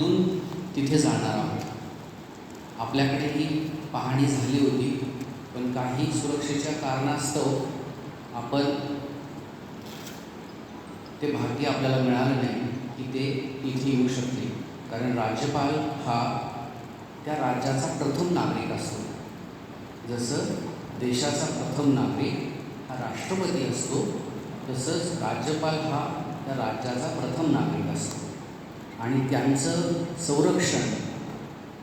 म्हणून तिथे जाणार आहोत. आपल्याकडे ही पाहणी झाली होती पण काही सुरक्षेच्या कारणास्तव आपण ते भाग्य आपल्याला मिळालं नाही की ते इथे येऊ शकते कारण राज्यपाल हा त्या राज्याचा प्रथम नागरिक असतो. जसं देशाचा प्रथम नागरिक हा राष्ट्रपती असतो तसंच राज्यपाल हा त्या राज्याचा प्रथम नागरिक असतो. आणि त्यांचं संरक्षण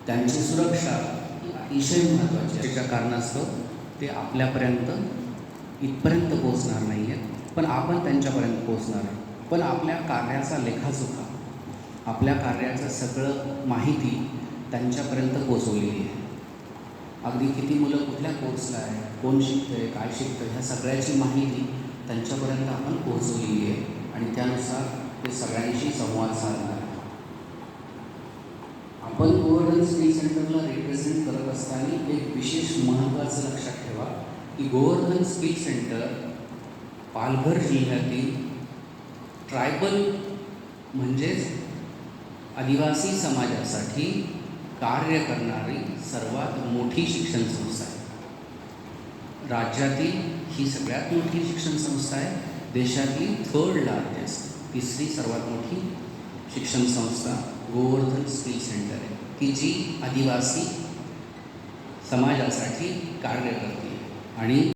त्यांची सुरक्षा ही अतिशय महत्त्वाची एका कारणास्तव ते आपल्यापर्यंत इथपर्यंत पोहोचणार नाही आहेत पण आपण त्यांच्यापर्यंत पोहोचणार आहे. पण आपल्या कार्याचा लेखाजोखा आपल्या कार्याचं सगळं माहिती त्यांच्यापर्यंत पोचवलेली आहे. अगदी किती मुलं कुठल्या कोर्सला आहे कोण शिकतंय काय शिकतंय ह्या सगळ्याची माहिती त्यांच्यापर्यंत आपण पोहोचवलेली आहे. आणि त्यानुसार ते सगळ्यांशी संवाद साधणार आपण गोवर्धन स्किल सेंटरला रिप्रेझेंट करत असताना एक विशेष महत्त्वाचं लक्षात ठेवा की गोवर्धन स्किल सेंटर पालघर जिल्ह्यातील ट्रायबल म्हणजेच आदिवासी समाजासाठी कार्य करणारी सर्वात मोठी शिक्षण संस्था आहे. राज्यातील ही सगळ्यात मोठी शिक्षण संस्था आहे. देशातली थर्ड लार्जेस्ट तिसरी सर्वात मोठी शिक्षण संस्था गोवर्धन स्किल सेंटर आहे. की जी आदिवासी समाजासाठी कार्य करते. आणि